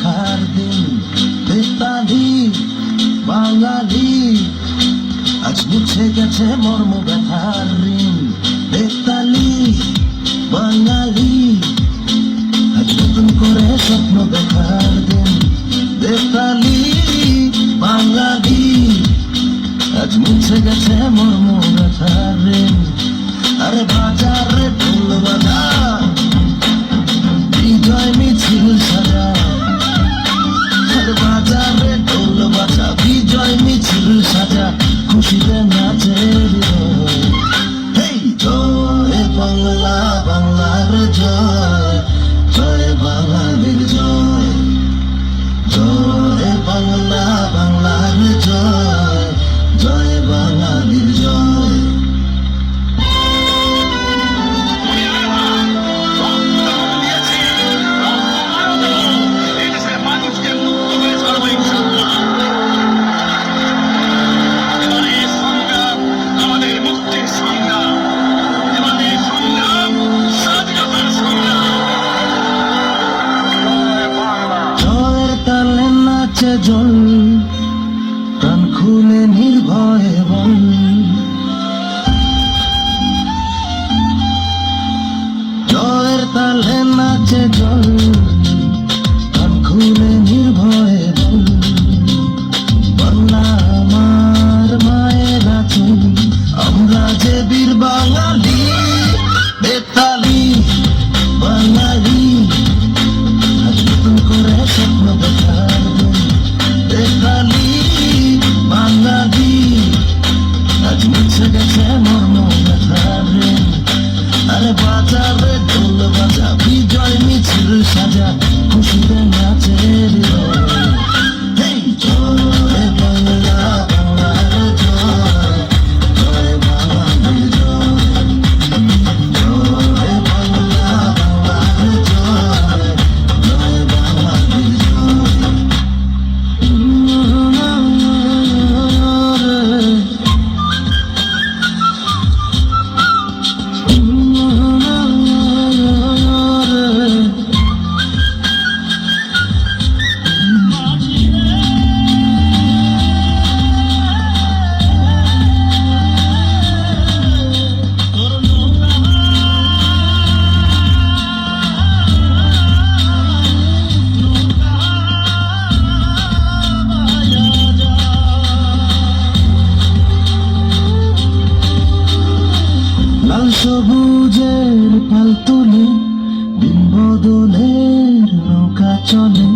রাখার দিন বৃত্তাধীন বাঙালি। আজ মুছে গেছে মর্ম ব্যথার ঋণ বেতালি বাঙালি। আজ নতুন করে স্বপ্ন দেখার দিন বেতালি বাঙালি। আজ মুছে গেছে মর্ম ব্যথার ঋণ। আরে বাজারে ফুল বাধা বিজয় মিছিল নিচে জল প্রাণ খুলে নির্ভয়ে বল জয়ের তালে নাচে জল সবুজের পাল তুলে বিম্বদলের নৌকা চলে।